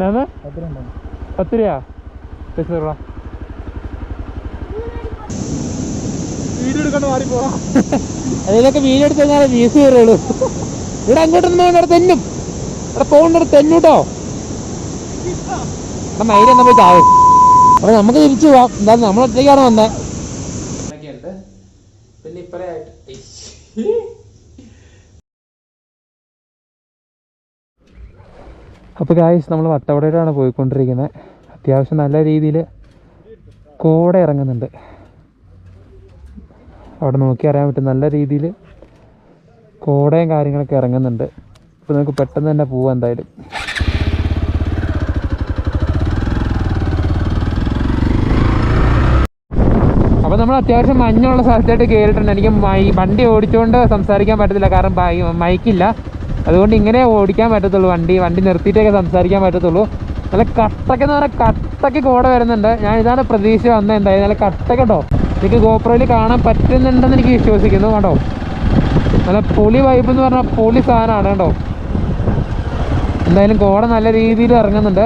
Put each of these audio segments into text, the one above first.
എന്നാന്ന് പത്തിരണ്ടോ പത്ത് രൂപയാ പൈസ അതിലൊക്കെ വീഡിയോ എടുത്ത് കഴിഞ്ഞാൽ വീസ് കയറുള്ളൂ. ഇവിടെ അങ്ങോട്ടൊന്നും പോകുന്ന തെന്നും. ഇവിടെ പോകണ്ട തെന്നൂട്ടോ ഇവിടെ മയിൽ എന്നാ പോയി ചാവും. അപ്പൊ നമുക്ക് തിരിച്ചു പോവാം. എന്താ നമ്മളൊറ്റയ്ക്കാണ് വന്നേ? പിന്നെ ഇപ്പറയായിട്ട് അപ്പോൾ ഗായ്സ് നമ്മൾ വട്ടവടയിലാണ് പോയിക്കൊണ്ടിരിക്കുന്നത് അത്യാവശ്യം നല്ല രീതിയിൽ കോട ഇറങ്ങുന്നുണ്ട്. അവിടെ നോക്കി അറിയാൻ പറ്റും നല്ല രീതിയിൽ കോടയും കാര്യങ്ങളൊക്കെ ഇറങ്ങുന്നുണ്ട്. അപ്പോൾ നമുക്ക് പെട്ടെന്ന് തന്നെ പോവാം എന്തായാലും. അപ്പോൾ നമ്മൾ അത്യാവശ്യം മഞ്ഞുള്ള സ്ഥലത്തായിട്ട് കയറിയിട്ടുണ്ട് എനിക്ക് വണ്ടി ഓടിച്ചുകൊണ്ട് സംസാരിക്കാൻ പറ്റത്തില്ല. കാരണം മൈക്കില്ല. അതുകൊണ്ട് ഇങ്ങനെ ഓടിക്കാൻ പറ്റത്തുള്ളൂ. വണ്ടി വണ്ടി നിർത്തിയിട്ടൊക്കെ സംസാരിക്കാൻ പറ്റത്തുള്ളൂ. നല്ല കട്ടക്ക് എന്ന് പറഞ്ഞാൽ കട്ടക്ക് കോട വരുന്നുണ്ട്. ഞാൻ ഇതാണ് പ്രതീക്ഷ വന്നത് എന്തായാലും. നല്ല കട്ടക്കട്ടോ എനിക്ക് ഗോപ്രോയിൽ കാണാൻ പറ്റുന്നുണ്ടെന്ന് എനിക്ക് വിശ്വസിക്കുന്നു കേട്ടോ നല്ല പൊളി വൈബ് എന്ന് പറഞ്ഞാൽ പൊളി സാധനമാണ് കേട്ടോ എന്തായാലും കോട നല്ല രീതിയിൽ ഇറങ്ങുന്നുണ്ട്.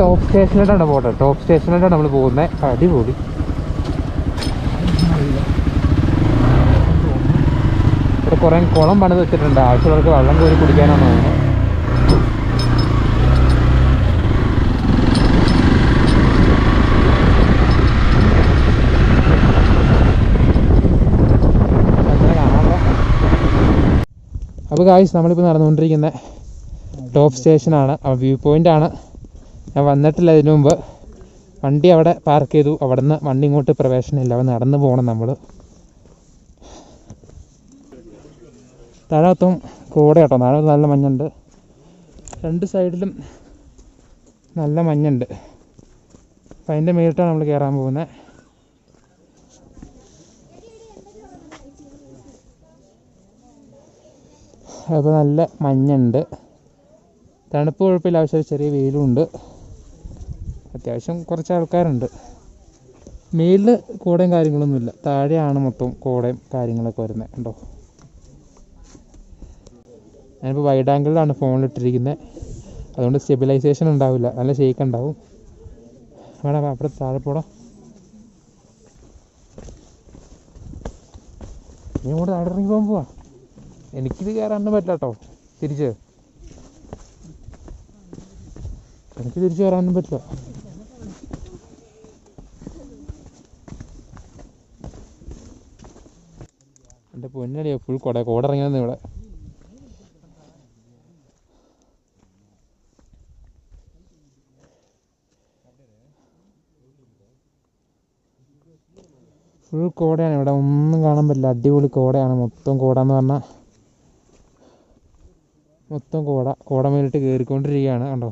ടോപ്പ് സ്റ്റേഷനിലോട്ടാണ് പോകട്ടെ ടോപ്പ് സ്റ്റേഷനിലോട്ടാണ് നമ്മൾ പോകുന്നത് അടിപൊളി. ഇവിടെ കുറേ കുളം പണിത് വെച്ചിട്ടുണ്ട്. ആവശ്യമുള്ളവർക്ക് വെള്ളം കോരി കുടിക്കാനാണ് തോന്നുന്നത്. അപ്പോൾ കായ്സ് നമ്മളിപ്പോൾ നടന്നുകൊണ്ടിരിക്കുന്ന ടോപ്പ് സ്റ്റേഷനാണ്. വ്യൂ പോയിന്റാണ് ഞാൻ വന്നിട്ടില്ല അതിനു മുമ്പ്. വണ്ടി അവിടെ പാർക്ക് ചെയ്തു. അവിടെ നിന്ന് വണ്ടി ഇങ്ങോട്ട് പ്രവേശനമില്ല. അവിടെ നടന്ന് പോകണം നമ്മൾ താഴത്തും കൂടെ കേട്ടോ. താഴെ നല്ല മഞ്ഞുണ്ട്. രണ്ട് സൈഡിലും നല്ല മഞ്ഞുണ്ട്. അപ്പം അതിന്റെ മേലിട്ടാണ് നമ്മൾ കയറാൻ പോകുന്നത് അപ്പോൾ നല്ല മഞ്ഞുണ്ട്. തണുപ്പ് കുഴപ്പമില്ല. പക്ഷേ ചെറിയ വെയിലും ഉണ്ട്. അത്യാവശ്യം കുറച്ച് ആൾക്കാരുണ്ട്. മേലിൽ കോടയും കാര്യങ്ങളൊന്നുമില്ല. താഴെയാണ് മൊത്തം കോടയും കാര്യങ്ങളൊക്കെ വരുന്നത് ഉണ്ടോ ഞാനിപ്പോൾ വൈഡ് ആംഗിളിലാണ് ഫോണിലിട്ടിരിക്കുന്നത് അതുകൊണ്ട് സ്റ്റെബിലൈസേഷൻ ഉണ്ടാവില്ല. നല്ല ഷേക്ക് ഉണ്ടാവും. വേണം അവിടെ താഴെ പോടാ. നീ കൂടെ താഴെ ഇറങ്ങി പോകാൻ പോവാ. എനിക്കിത് കയറാനൊന്നും പറ്റില്ല കേട്ടോ. തിരിച്ച്. എനിക്ക് തിരിച്ചു കയറാനൊന്നും പറ്റില്ല. എന്റെ പൊന്നടിയാ ഫുൾ കൊട കോടിറങ്ങിയെന്ന് ഇവിടെ. ഫുൾ കോടയാണ് ഇവിടെ ഒന്നും കാണാൻ പറ്റില്ല. അടിപൊളി കോടയാണ് മൊത്തം കോട എന്ന് പറഞ്ഞാൽ മൊത്തം കോട കോട മേലിട്ട് കയറിക്കൊണ്ടിരിക്കുകയാണ് കണ്ടോ?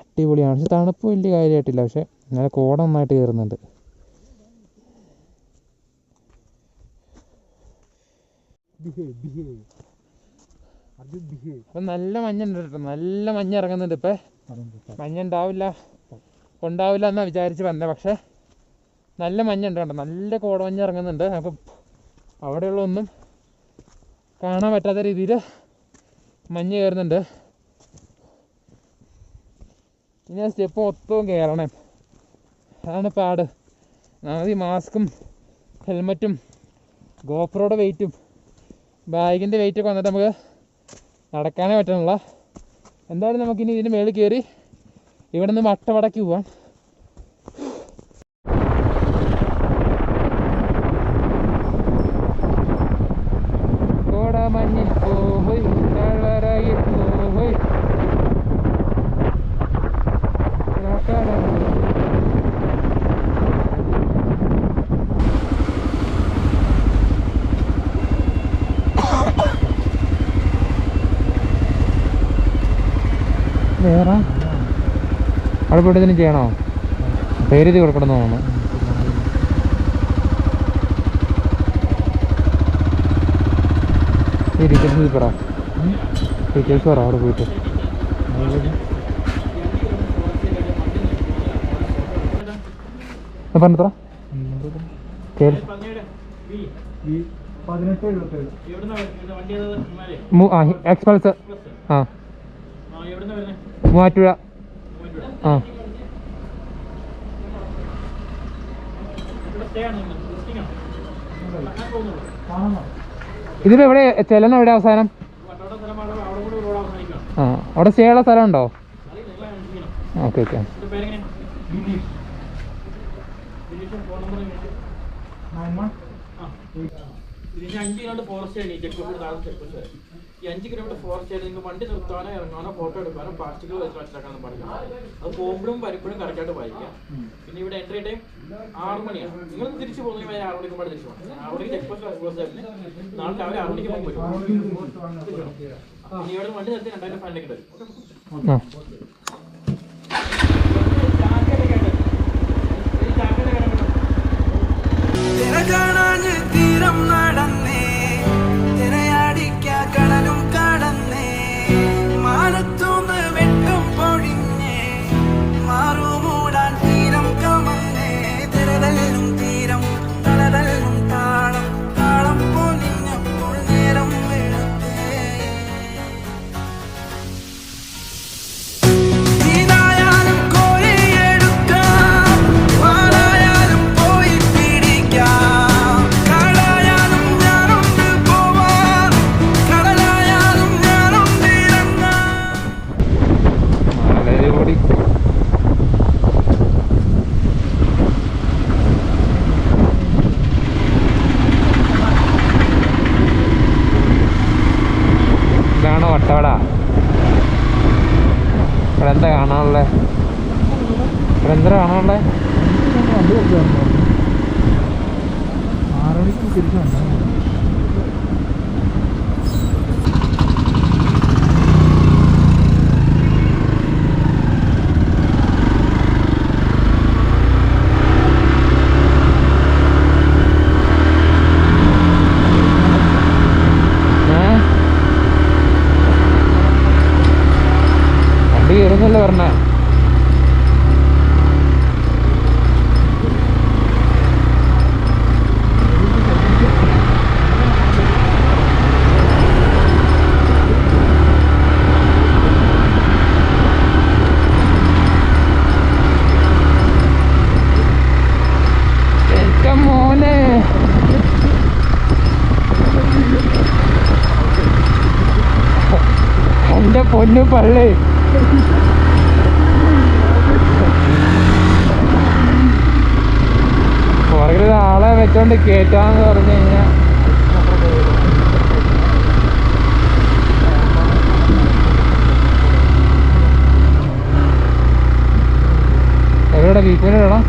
അടിപൊളിയാണ്. പക്ഷെ തണുപ്പ് വലിയ കാര്യമായിട്ടില്ല പക്ഷെ നല്ല കോട നന്നായിട്ട് കയറുന്നുണ്ട് നല്ല മഞ്ഞുണ്ട് നല്ല മഞ്ഞ ഇറങ്ങുന്നുണ്ട് ഇപ്പം. മഞ്ഞുണ്ടാവില്ല. ഉണ്ടാവില്ല എന്നാണ് വിചാരിച്ച് വന്നത് പക്ഷെ നല്ല മഞ്ഞുണ്ട് കണ്ടോ നല്ല കോടമഞ്ഞ് ഇറങ്ങുന്നുണ്ട്. അപ്പം അവിടെയുള്ള ഒന്നും കാണാൻ പറ്റാത്ത രീതിയിൽ മഞ്ഞ് കയറുന്നുണ്ട്. ഇനി ആ സ്റ്റെപ്പ് മൊത്തവും കയറണം അതാണ് പാട്. ആദ്യം മാസ്കും ഹെൽമറ്റും ഗോപ്രോയുടെ വെയിറ്റും ബാഗിന്റെ വെയിറ്റൊക്കെ വന്നിട്ട് നമുക്ക് നടക്കാനേ പറ്റണില്ല എന്തായാലും നമുക്കിനി ഇതിന് മേളിൽ കയറി ഇവിടെ നിന്ന് വട്ടവടക്കി പോവാം. കോടമഞ്ഞിൽ പോയി താഴ്വരയിൽ പോയി വേറെ അവിടെ പോയിട്ട് ഇതിന് ചെയ്യണോ? പേരെഴുതി കൊടുക്കണം തോന്നുന്നു ഈ ഡീറ്റെയിൽസ് പറ. ഡീറ്റെയിൽസ് പറ അവിടെ പോയിട്ട്. പറഞ്ഞത്ര? എക്സ്പൾസ് ആ മൂവാറ്റുപുഴ. ആ. ഇതിൽ എവിടെ? ചെല്ലണം എവിടെ അവസാനം? ആ. അവിടെ ഉള്ള സ്ഥലം ഉണ്ടോ ഓക്കെ. ഓക്കെ നയൻ വൺ ഇതിന് അഞ്ച് കിലോമീറ്റർ ഫോറസ്റ്റ് ആണ് ഈ വരെ. അഞ്ച് കിലോമീറ്റർ ഫോറസ്റ്റ് ആയിട്ട് നിങ്ങൾക്ക് വണ്ടി നിർത്താനോ ഇറങ്ങാനോ ഫോട്ടോ എടുക്കാനോ പ്ലാസ്റ്റിക് വെച്ച് മനസ്സിലാക്കാനോ പാടില്ല അത് പോകുമ്പോഴും വരുമ്പോഴും കറക്റ്റായിട്ട് വായിക്കാം. പിന്നെ ഇവിടെ എൻട്രി ടൈം ആറ് മണിയാണ്. നിങ്ങൾ തിരിച്ചു പോകുന്ന വരെ ആറ് മണിക്ക് പാട് തിരിച്ചു പോകണം ആറ് മണിക്ക് ചെക്ക് പോസ്റ്റ് ക്ലോസ് ആയിരുന്നു നാളെ രാവിലെ ആറ് മണിക്ക് പോകും ഇനി ഇവിടെ വണ്ടി നിർത്തി രണ്ടായിരം ഫൈനൊക്കെ തരും I'm തിരകാണാഞ്ഞ് പൊന്നു പള്ളി പുറകിൽ ആളെ വെച്ചോണ്ട് കേറ്റാന്ന് പറഞ്ഞു കഴിഞ്ഞാൽ എവിടെ വീട്ടിന്റെ ഇടണം?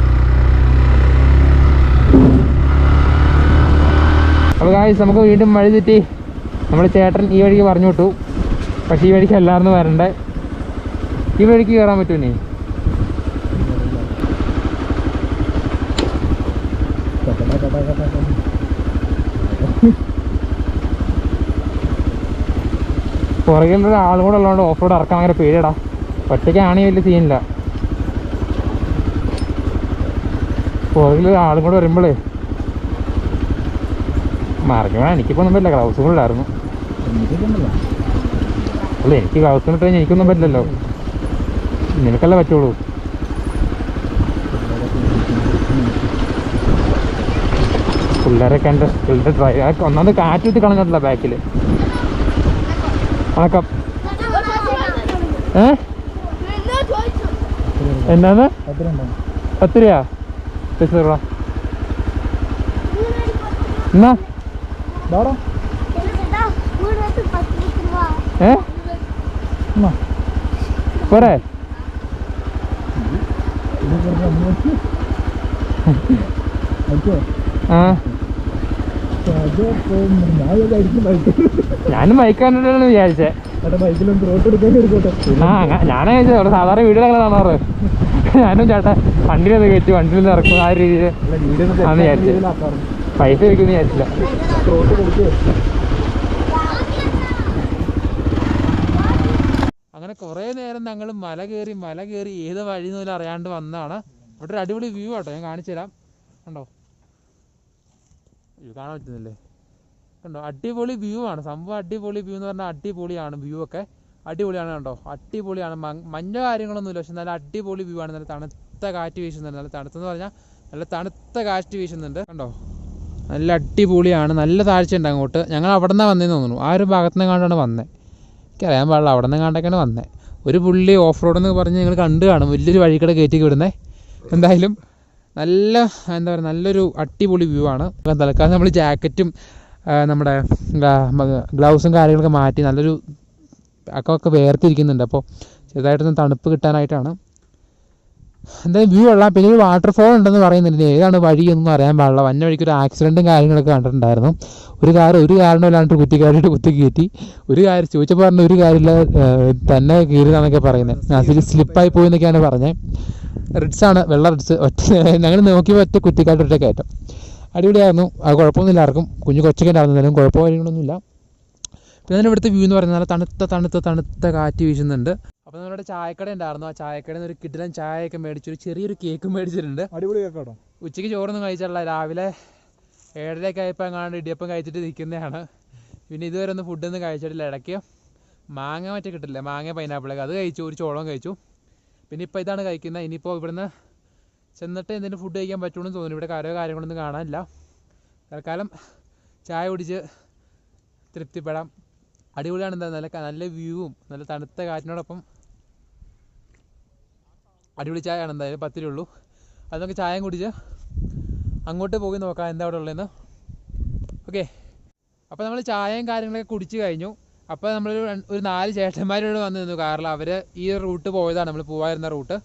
അപ്പോൾ കായ്സ് നമുക്ക് വീണ്ടും വഴി തെറ്റി. നമ്മുടെ ചേട്ടൻ ഈ വഴിക്ക് പറഞ്ഞു വിട്ടു പക്ഷേ ഈ വഴിക്ക് എല്ലാവരും വരണ്ടേ? ഈ വഴിക്ക് കയറാൻ പറ്റുമേ പുറകിൽ ഒരാളും കൂടെ ഉള്ളതുകൊണ്ട് ഓഫ് റോഡ് ഇറക്കാൻ ഭയങ്കര പേടിയടാ. ഒറ്റയ്ക്കാണെങ്കിൽ വലിയ സീനില്ല. പുറകിൽ ആളും കൂടെ വരുമ്പോഴേ മറക്കണ എനിക്കിപ്പോൾ ഒന്നും പറ്റില്ല. ഗ്ലൗസ് കൊണ്ടായിരുന്നു അല്ല എനിക്ക് ഗ്ലൗസ് ഇട്ട് കഴിഞ്ഞാൽ എനിക്കൊന്നും പറ്റില്ലല്ലോ. നിനക്കല്ലേ പറ്റുള്ളൂ. പിള്ളേരൊക്കെ എന്റെ പിള്ളേരുടെ ഡ്രൈവ് ഒന്നാമത് കാറ്റ് വിട്ട് കളഞ്ഞിട്ടില്ല ബാക്കിൽ വണക്കം ഏ? എന്നാന്ന്? പത്ത് രൂപ എന്നാ? ഏ? പോരെ ഞാനും ബൈക്ക് കണ്ടിട്ടാണ് വിചാരിച്ചേ. ഞാനാ ചോദിച്ചത് അവിടെ സാധാരണ വീടുകളൊക്കെ കാണാറ്. ഞാനും ചേട്ടാ വണ്ടിയിൽ കയറ്റി വണ്ടിയിൽ നിന്ന് ഇറക്കും ആ രീതിയിൽ. പൈസ വയ്ക്കുമെന്ന് വിചാരിച്ചില്ല റോട്ട് കൊടുക്കുക അങ്ങനെ കുറേ നേരം ഞങ്ങൾ മല കയറി മല കയറി ഏത് വഴി പോലും അറിയാണ്ട് വന്നതാണ്. ഇവിടെ ഒരു അടിപൊളി വ്യൂ ആട്ടോ ഞാൻ കാണിച്ചു തരാം. കണ്ടോ? വ്യൂ കാണാൻ പറ്റുന്നില്ലേ? കണ്ടോ? അടിപൊളി വ്യൂ ആണ്. സംഭവം അടിപൊളി വ്യൂ എന്ന് പറഞ്ഞാൽ അടിപൊളിയാണ് വ്യൂ ഒക്കെ. അടിപൊളിയാണ് കണ്ടോ? അടിപൊളിയാണ്. മഞ്ഞ കാര്യങ്ങളൊന്നുമില്ല പക്ഷെ നല്ല അടിപൊളി വ്യൂ ആണ്. നല്ല തണുത്ത കാറ്റ് വീശുന്നുണ്ട്. നല്ല തണുത്തെന്ന് പറഞ്ഞാൽ നല്ല തണുത്ത കാറ്റ് വീശുന്നുണ്ട്. കണ്ടോ? നല്ല അടിപൊളിയാണ്. നല്ല താഴ്ച ഉണ്ട് അങ്ങോട്ട്. ഞങ്ങൾ അവിടെ നിന്നാണ് വന്നതെന്ന് തോന്നുന്നു. ആ ഒരു ഭാഗത്തുനിന്ന് കണ്ടാണ് വന്നത് എനിക്കറിയാൻ പാടില്ല അവിടെ നിന്ന് കണ്ടൊക്കെയാണ് വന്നത് ഒരു പുള്ളി ഓഫ് റോഡ് എന്ന് പറഞ്ഞ് നിങ്ങൾ കണ്ടു കാണും. വലിയൊരു വഴിക്കട കയറ്റി വിടുന്നേ. എന്തായാലും നല്ല എന്താ പറയുക നല്ലൊരു അടിപൊളി വ്യൂ ആണ്. തൽക്കാലം നമ്മൾ ജാക്കറ്റും നമ്മുടെ ഗ്ലൗസും കാര്യങ്ങളൊക്കെ മാറ്റി നല്ലൊരു ഒക്കെ വേർത്തിരിക്കുന്നുണ്ട് അപ്പോൾ ചെറുതായിട്ടൊന്ന് തണുപ്പ് കിട്ടാനായിട്ടാണ്. എന്തായാലും വ്യൂ കൊള്ളാം. പിന്നെ ഒരു വാട്ടർഫോൾ ഉണ്ടെന്ന് പറയുന്നുണ്ട് ഏതാണ് വഴിയൊന്നും അറിയാൻ പാടില്ല. വന്ന വഴിക്ക് ഒരു ആക്സിഡന്റും കാര്യങ്ങളൊക്കെ കണ്ടിട്ടുണ്ടായിരുന്നു. ഒരു കാർ ഒരു കാരണമില്ലാണ്ട് കുത്തിക്കാരിയിട്ട് കുത്തി കയറ്റി ഒരു കാര്യം ചോദിച്ചപ്പോൾ പറഞ്ഞ ഒരു കാര്യമില്ല തന്നെ കീറിയതാണെന്നൊക്കെ പറയുന്നത് അതിൽ സ്ലിപ്പായി പോയി എന്നൊക്കെയാണ് പറഞ്ഞത് ആണ് വെള്ള റിഡ്സ് ഒറ്റ ഞങ്ങൾ നോക്കിയപ്പോൾ ഒറ്റ കുറ്റിക്കാട്ട് ഒറ്റ കയറ്റം. അടിപൊളിയായിരുന്നു. അത് കുഴപ്പമൊന്നുമില്ല ആർക്കും. കുഞ്ഞു കൊച്ചൊക്കെ ഉണ്ടായിരുന്നാലും കുഴപ്പമോ കാര്യങ്ങളൊന്നുമില്ല. പിന്നെ ഇവിടുത്തെ വ്യൂ എന്ന് പറയുന്നത് നല്ല തണുത്ത തണുത്ത തണുത്ത കാറ്റ് വീശുന്നുണ്ട്. അപ്പോൾ നമ്മുടെ ചായക്കട ഉണ്ടായിരുന്നു. ആ ചായക്കടയിൽ നിന്ന് ഒരു കിടിലൻ ചായയൊക്കെ മേടിച്ചു ഒരു ചെറിയൊരു കേക്ക് മേടിച്ചിട്ടുണ്ട്. അടിപൊളി കേട്ടോ ഉച്ചയ്ക്ക് ചോറൊന്നും കഴിച്ചിട്ടില്ല. രാവിലെ ഏഴരയൊക്കെ ആയപ്പോൾ എങ്ങാണ്ട് ഇടിയപ്പം കഴിച്ചിട്ട് നിൽക്കുന്നതാണ്. പിന്നെ ഇതുവരെ ഒന്നും ഫുഡൊന്നും കഴിച്ചിട്ടില്ല. ഇടയ്ക്ക് മാങ്ങ മറ്റേ കിട്ടില്ല? മാങ്ങ പൈനാപ്പിളൊക്കെ അത് കഴിച്ചു. ഒരു ചോളം കഴിച്ചു. പിന്നെ ഇപ്പോൾ ഇതാണ് കഴിക്കുന്നത്. ഇനിയിപ്പോൾ ഇവിടുന്ന് ചെന്നിട്ട് എന്തെങ്കിലും ഫുഡ് കഴിക്കാൻ പറ്റുമെന്ന് തോന്നുന്നു. ഇവിടെ കാര്യമോ കാര്യങ്ങളൊന്നും കാണാനില്ല. തൽക്കാലം ചായ കുടിച്ച് തൃപ്തിപ്പെടാം. അടിപൊളിയാണ് എന്താ? നല്ല നല്ല വ്യൂവും നല്ല തണുത്ത കാറ്റിനോടൊപ്പം അടിപൊളി ചായയാണ് എന്തായാലും പത്ത് രൂപ ഉള്ളൂ അത് നമുക്ക് ചായയും കുടിച്ച് അങ്ങോട്ട് പോയി നോക്കാം എന്താ അവിടെ ഉള്ളതെന്ന്. ഓക്കെ അപ്പോൾ നമ്മൾ ചായയും കാര്യങ്ങളൊക്കെ കുടിച്ച് കഴിഞ്ഞു. അപ്പോൾ നമ്മൾ ഒരു നാല് ചേട്ടന്മാരോട് വന്ന് നിന്നു. കാറിൽ അവർ ഈ റൂട്ട് പോയതാണ്. നമ്മൾ പോവായിരുന്ന റൂട്ട്.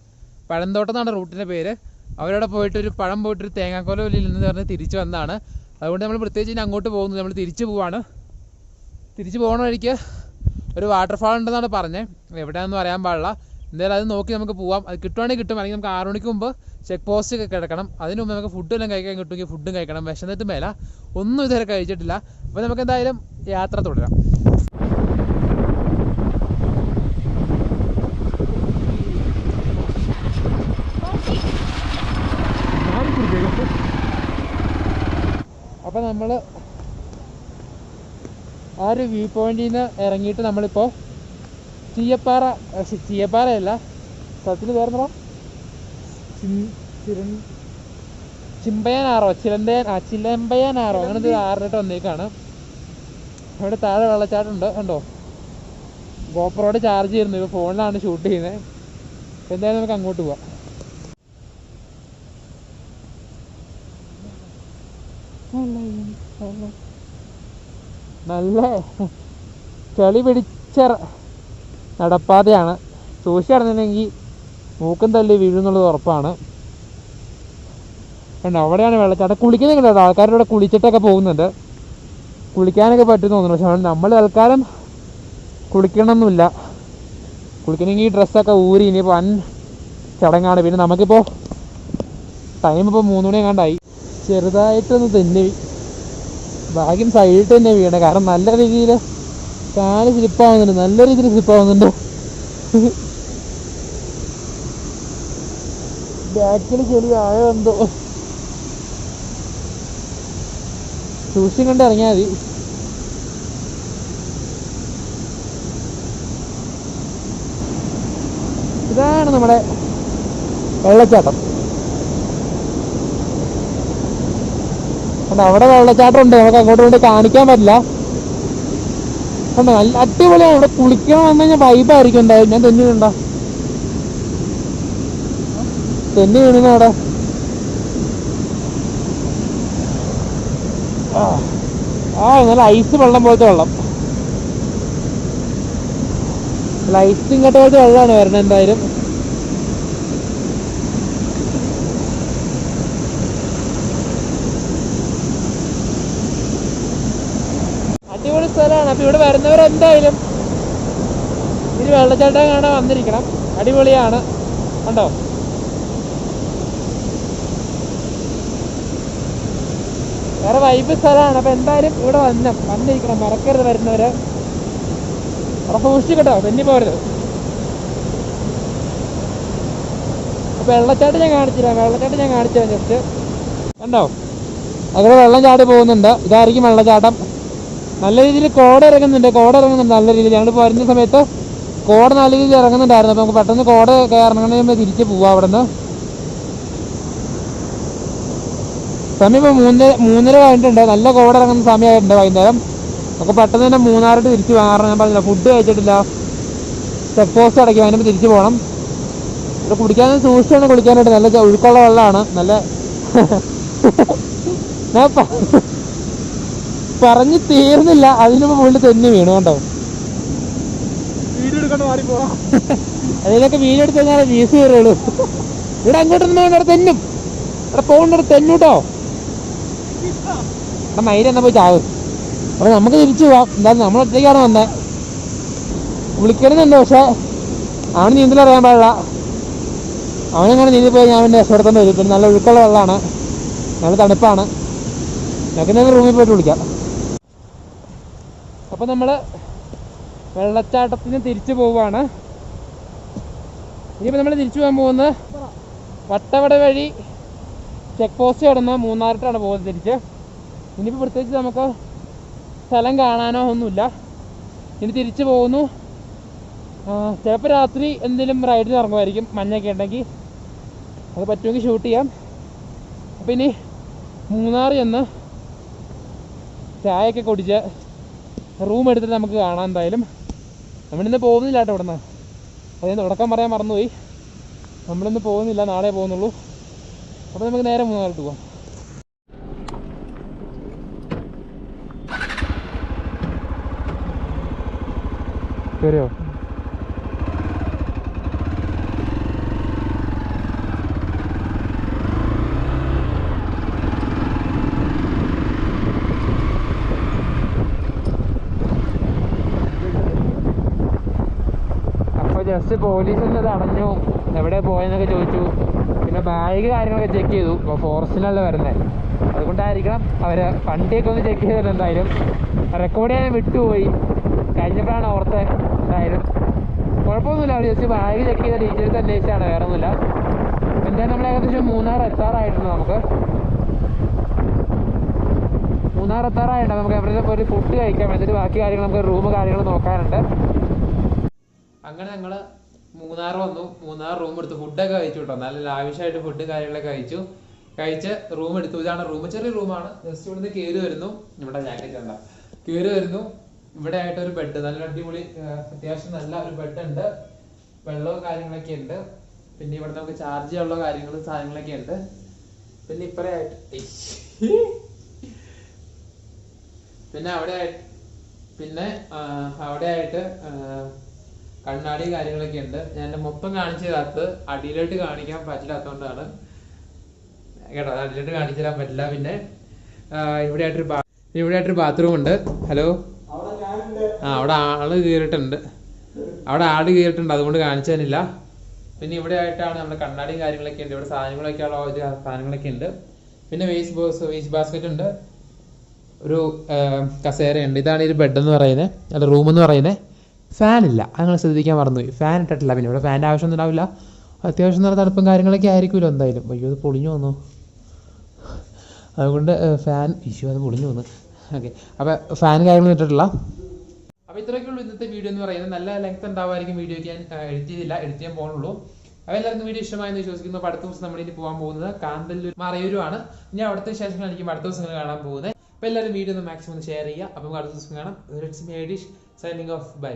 പഴന്തോട്ടം എന്നാണ് റൂട്ടിന്റെ പേര്. അവരവിടെ പോയിട്ട് ഒരു പഴം പോയിട്ട് ഒരു തേങ്ങാക്കോല നിന്ന് പറഞ്ഞ് തിരിച്ച് വന്നതാണ് അതുകൊണ്ട് നമ്മൾ പ്രത്യേകിച്ച് ഇനി അങ്ങോട്ട് പോകുന്നു നമ്മൾ തിരിച്ച് പോവാണ്. തിരിച്ച് പോകണ വഴിക്ക് ഒരു വാട്ടർഫാൾ ഉണ്ടെന്നാണ് പറഞ്ഞത് എവിടെയാണെന്ന് പറയാൻ പാടില്ല. എന്തായാലും അത് നോക്കി നമുക്ക് പോവാം. അത് കിട്ടുവാണെങ്കിൽ കിട്ടും. അല്ലെങ്കിൽ നമുക്ക് ആറ് മണിക്ക് മുമ്പ് ചെക്ക് പോസ്റ്റ് ഒക്കെ കിടക്കണം. അതിന് മുമ്പ് നമുക്ക് ഫുഡ് എല്ലാം കഴിക്കാൻ കിട്ടുമെങ്കിൽ ഫുഡും കഴിക്കണം. വിശന്നിട്ട് മേല ഒന്നും ഇതുവരെ കഴിച്ചിട്ടില്ല. അപ്പോൾ നമുക്ക് എന്തായാലും യാത്ര തുടരാം. അപ്പോൾ നമ്മൾ ആ ഒരു വ്യൂ പോയിന്റിൽ നിന്ന് ഇറങ്ങിയിട്ട് നമ്മളിപ്പോൾ ചീയപ്പാറ ചീയപ്പാറയല്ല സ്ഥലത്തിന് പേരെന്താ ചിമ്പയാനാറോ ചിലന്തയൻ ആ ചിലമ്പയാനാറോ അങ്ങനത്തെ ഒരു ആറിനിട്ട് വന്നേക്കാണ്. അവിടെ താഴെ വെള്ളച്ചാട്ടുണ്ട് കണ്ടോ? ഗോപ്രോടെ ചാർജ് ചെയ്യുന്നു ഇപ്പോൾ ഫോണിലാണ് ഷൂട്ട് ചെയ്യുന്നത് എന്തായാലും നമുക്ക് അങ്ങോട്ട് പോവാം. നല്ല ചളി പിടിച്ച നടപ്പാതയാണ്. സൂക്ഷിച്ച് നടന്നില്ലെങ്കിൽ മൂക്കും തല്ലി വീഴുന്നുള്ളത് ഉറപ്പാണ്. കണ്ടോ അവിടെയാണ് വെള്ളച്ചാട്ടം. കുളിക്കുന്നത് കേട്ടോ ആൾക്കാരോടെ കുളിച്ചിട്ടൊക്കെ പോകുന്നുണ്ട്. കുളിക്കാനൊക്കെ പറ്റുമെന്ന് തോന്നുന്നു. പക്ഷെ നമ്മൾ തൽക്കാലം കുളിക്കണമെന്നില്ല. കുളിക്കണമെങ്കിൽ ഡ്രസ്സൊക്കെ ഊരി ഇനി വൻ ചടങ്ങാണ്. പിന്നെ നമുക്കിപ്പോൾ ടൈം ഇപ്പോൾ മൂന്ന് മണി എങ്ങാണ്ടായി. ചെറുതായിട്ടൊന്ന് തെന്നി. ഭാഗ്യം സൈഡിൽ തന്നെ വീണ. കാരണം നല്ല രീതിയിൽ കാൽ സ്ലിപ്പാവുന്നുണ്ട് നല്ല രീതിയിൽ സ്ലിപ്പാവുന്നുണ്ട് ബാക്കിൽ ചെളി ആയോ എന്തോ സൂക്ഷിച്ചും കണ്ട് ഇറങ്ങിയാൽ മതി. ഇതാണ് നമ്മുടെ വെള്ളച്ചാട്ടം. അവിടെ വെള്ളച്ചാട്ടം ഉണ്ട്. നമുക്ക് അങ്ങോട്ട് കൊണ്ട് കാണിക്കാൻ പറ്റില്ല. കണ്ടോ? നല്ല അടിപൊളിയാണ് അവിടെ കുളിക്കണം വന്നു കഴിഞ്ഞാൽ വൈബായിരിക്കും ഉണ്ടാവും ഞാൻ തെന്നി വീണ്ട തെന്നി വീണു അവിടെ? ആ. നല്ല ഐസ് വെള്ളം പോലത്തെ വെള്ളം. ലൈറ്റ് ഇങ്ങോട്ട് പോലത്തെ വെള്ളമാണ് വരണത് എന്തായാലും. അടിപൊളി സ്ഥലമാണ് അപ്പൊ ഇവിടെ വരുന്നവർ എന്തായാലും ഇനി വെള്ളച്ചാട്ടം കാണാൻ വന്നിരിക്കണം. അടിപൊളിയാണ്. കണ്ടോ? വേറെ വൈബ് സ്ഥലമാണ്. അപ്പൊ എന്തായാലും ഇവിടെ വന്ന വന്നിരിക്കണം. മറക്കരുത് വരുന്നവര്. അവിടെ സൂക്ഷിക്കട്ടോ തെന്നി പോരുത് വെള്ളച്ചാട്ടം ഞാൻ കാണിച്ചില്ല. വെള്ളച്ചാട്ടം ഞാൻ കാണിച്ചു ജസ്റ്റ് കണ്ടോ? അങ്ങനെ വെള്ളം ചാടി പോകുന്നുണ്ട്. ഇതായിരിക്കും വെള്ളച്ചാട്ടം. നല്ല രീതിയിൽ കോട ഇറങ്ങുന്നുണ്ട്. കോട ഇറങ്ങുന്നുണ്ട് നല്ല രീതിയിൽ. ഞങ്ങൾ വരുന്ന സമയത്ത് കോട നല്ല രീതിയിൽ ഇറങ്ങുന്നുണ്ടായിരുന്നു. അപ്പോൾ നമുക്ക് പെട്ടെന്ന് കോട ഇറങ്ങണമെങ്കിൽ നമ്മൾ തിരിച്ച് പോവാം അവിടെ നിന്ന് സമയം ഇപ്പോൾ മൂന്നര മൂന്നര കഴിഞ്ഞിട്ടുണ്ട്. നല്ല കോട ഇറങ്ങുന്ന സമയമായിട്ടുണ്ട് വൈകുന്നേരം. നമുക്ക് പെട്ടെന്ന് തന്നെ മൂന്നാറിട്ട് തിരിച്ച് പോകാൻ ഞാൻ പറഞ്ഞില്ല ഫുഡ് കഴിച്ചിട്ടില്ല. ചെക്ക് പോസ്റ്റ് അടയ്ക്കും. അതിനുമ്പോൾ തിരിച്ച് പോകണം ഇവിടെ കുടിക്കാൻ സൂക്ഷിച്ചാണ് കുളിക്കാനായിട്ട്. നല്ല ഉൾക്കൊള്ള വെള്ളമാണ്. നല്ല ഞാൻ പറഞ്ഞു തീർന്നില്ല അതിന് മുകളിൽ തെന്നി വീണു കേട്ടോ അതിലൊക്കെ വീഡിയോ എടുത്ത് കഴിഞ്ഞാൽ വീസ് കയറുള്ളൂ. ഇവിടെ അങ്ങോട്ടൊന്നും വേണ്ട തെന്നും. ഇവിടെ പോകണ്ട തെന്നൂട്ടോ ഇവിടെ മൈര എന്നാ പോയി ചാവും. അപ്പൊ നമുക്ക് തിരിച്ചു പോവാം. എന്തായാലും നമ്മൾ ഒറ്റയ്ക്കാണ് വന്നേ. വിളിക്കണമെന്നുണ്ട് പക്ഷെ അവന് നീന്തൽ അറിയാൻ പാടില്ല. അവനെങ്ങനെ നീന്തി പോയി ഞാൻ എന്നെ രക്ഷപ്പെടുത്തേണ്ടി വരും. പിന്നെ നല്ല ഒഴുക്കുള്ള വെള്ളമാണ്. നല്ല തണുപ്പാണ്. ഞങ്ങൾക്ക് ഞങ്ങൾ റൂമിൽ പോയിട്ട് വിളിക്കാം. അപ്പോൾ നമ്മൾ വെള്ളച്ചാട്ടത്തിന് തിരിച്ചു പോവുകയാണ് ഇനിയിപ്പോൾ നമ്മൾ തിരിച്ചു പോകാൻ പോകുന്നത് വട്ടവട വഴി ചെക്ക് പോസ്റ്റ് കടന്ന് മൂന്നാറിട്ടാണ് പോകുന്നത് തിരിച്ച്. ഇനിയിപ്പോൾ പ്രത്യേകിച്ച് നമുക്ക് സ്ഥലം കാണാനോ ഒന്നുമില്ല. ഇനി തിരിച്ചു പോകുന്നു. ചിലപ്പോൾ രാത്രി എന്തെങ്കിലും റൈഡിന് ഇറങ്ങുമായിരിക്കും മഞ്ഞൊക്കെ ഉണ്ടെങ്കിൽ അത് പറ്റുമെങ്കിൽ ഷൂട്ട് ചെയ്യാം. അപ്പം ഇനി മൂന്നാർ ചെന്ന് ചായയൊക്കെ കുടിച്ച് റൂം എടുത്തിട്ട് നമുക്ക് കാണാം എന്തായാലും. നമ്മളിന്ന് പോകുന്നില്ല കേട്ടോ ഇവിടുന്ന്. അതിന് തുടക്കം പറയാൻ മറന്നുപോയി. നമ്മളിന്ന് പോകുന്നില്ല നാളെ പോകുന്നുള്ളൂ. അപ്പോൾ നമുക്ക് നേരെ മൂന്നാറിട്ട് പോവാം. ശരിയോ അപ്പോൾ ജസ്റ്റ് പോലീസിന്റെ തടഞ്ഞു എവിടെ പോയെന്നൊക്കെ ചോദിച്ചു. പിന്നെ ബാഗ് കാര്യങ്ങളൊക്കെ ചെക്ക് ചെയ്തു. ഇപ്പോൾ ഫോറസ്റ്റിനല്ല വരുന്നത് അതുകൊണ്ടായിരിക്കണം അവർ വണ്ടിയൊക്കെ ഒന്ന് ചെക്ക് ചെയ്തിട്ട് എന്തായാലും. റെക്കോർഡ് ചെയ്യാൻ വിട്ടുപോയി. കഴിഞ്ഞപ്പോഴാണ് ഓർത്ത്. എന്തായാലും കുഴപ്പമൊന്നുമില്ല. അവർ ജസ്റ്റ് ബാഗ് ചെക്ക് ചെയ്ത ഡീറ്റെയിൽസ് അന്വേഷിച്ചാണ്. വേറെ ഒന്നുമില്ല എന്തായാലും നമ്മൾ ഏകദേശം മൂന്നാർ എത്താറായിട്ടുണ്ട് നമുക്ക്. മൂന്നാർ എത്താറായിട്ടുണ്ട്. നമുക്ക് എവിടെയെങ്കിലും ഒരു ഫുഡ് കഴിക്കാം. എന്നിട്ട് ബാക്കി കാര്യങ്ങൾ നമുക്ക് റൂം കാര്യങ്ങൾ നോക്കാനുണ്ട്. അങ്ങനെ ഞങ്ങൾ മൂന്നാർ വന്നു. മൂന്നാർ റൂം എടുത്ത് ഫുഡൊക്കെ കഴിച്ചു കേട്ടോ നല്ല ലാവിഷായിട്ട് ഫുഡ് കാര്യങ്ങളൊക്കെ കഴിച്ചു. കഴിച്ച് റൂം എടുത്തു. ഇതാണ് റൂം ചെറിയ റൂമാണ് ജസ്റ്റ് ഇവിടുന്ന് കയറി വരുന്നു. ഇവിടെ ജാക്കറ്റ് ഉണ്ട കയറി വരുന്നു. ഇവിടെ ആയിട്ട് ഒരു ബെഡ് നല്ല അടിപൊളി അത്യാവശ്യം നല്ല ഒരു ബെഡ് ഉണ്ട്. വെള്ളവും കാര്യങ്ങളൊക്കെ ഉണ്ട്. പിന്നെ ഇവിടെ നമുക്ക് ചാർജ് ചെയ്യാനുള്ള കാര്യങ്ങളും സാധനങ്ങളൊക്കെ ഉണ്ട്. പിന്നെ ഇപ്പറേ ആയിട്ട് പിന്നെ അവിടെ പിന്നെ അവിടെ ആയിട്ട് കണ്ണാടി കാര്യങ്ങളൊക്കെ ഉണ്ട്. ഞാൻ എന്റെ മൊത്തം കാണിച്ചു തരാത്തത് അടിയിലോട്ട് കാണിക്കാൻ പറ്റില്ലാത്തതുകൊണ്ടാണ് കേട്ടോ അടിയിലോട്ട് കാണിച്ചു തരാൻ പറ്റില്ല. പിന്നെ ഇവിടെ ആയിട്ടൊരു ബാ ഇവിടെ ആയിട്ടൊരു ബാത്റൂം ഉണ്ട് ഹലോ ആ അവിടെ ആൾ കയറിയിട്ടുണ്ട് അവിടെ ആൾ കയറിയിട്ടുണ്ട് അതുകൊണ്ട് കാണിച്ചു തന്നില്ല. പിന്നെ ഇവിടെ ആയിട്ടാണ് നമ്മുടെ കണ്ണാടിയും കാര്യങ്ങളൊക്കെ ഉണ്ട്. ഇവിടെ സാധനങ്ങളൊക്കെ ഉള്ള സാധനങ്ങളൊക്കെ ഉണ്ട്. പിന്നെ വേസ്റ്റ് ബോക്സ് വേസ്റ്റ് ബാസ്ക്കറ്റ് ഉണ്ട്. ഒരു കസേരയുണ്ട്. ഇതാണ് ഈ ബെഡ് എന്ന് പറയുന്നത്. അല്ല റൂം എന്ന് പറയുന്നത്. ഫാൻ അങ്ങൾ ശ്രദ്ധിക്കാൻ മറന്നുപോയി. ഫാൻ ഇട്ടിട്ടില്ല. പിന്നെ ഇവിടെ ഫാന്റെ ആവശ്യമൊന്നും ഉണ്ടാവില്ല. അത്യാവശ്യം നല്ല തണുപ്പും കാര്യങ്ങളൊക്കെ ആയിരിക്കുമല്ലോ എന്തായാലും. അയ്യോ അത് പൊളിഞ്ഞു വന്നു. അതുകൊണ്ട് ഫാൻ ഇഷ്യൂ അത് പൊളിഞ്ഞു വന്നു. ഓക്കെ. അപ്പോൾ ഫാൻ കാര്യങ്ങളൊന്നും ഇട്ടിട്ടില്ല. അപ്പോൾ ഇത്രയൊക്കെ ഉള്ളൂ ഇന്നത്തെ വീഡിയോ എന്ന് പറയുന്നത്. നല്ല ലെങ്ത് ഉണ്ടാവുമായിരിക്കും വീഡിയോയ്ക്ക് ഞാൻ എഡിറ്റ് ചെയ്തില്ല. എഡിറ്റ് ചെയ്യാൻ പോകുന്നുള്ളൂ അപ്പോൾ എല്ലാവർക്കും വീഡിയോ ഇഷ്ടമായെന്ന് വിശ്വസിക്കുന്നു. അപ്പോൾ അടുത്ത ദിവസം നമ്മൾ ഇനി പോകാൻ പോകുന്നത് കാന്തല്ലൂർ മറയൂരുമാണ് ഞാൻ അവിടുത്തെ വിശേഷങ്ങളായിരിക്കും അടുത്ത ദിവസങ്ങൾ കാണാൻ പോകുന്നത്. അപ്പോൾ എല്ലാവരും വീഡിയോ ഒന്ന് മാക്സിമം ഷെയർ ചെയ്യുക. അപ്പോൾ അടുത്ത ദിവസം കാണാം. Signing off by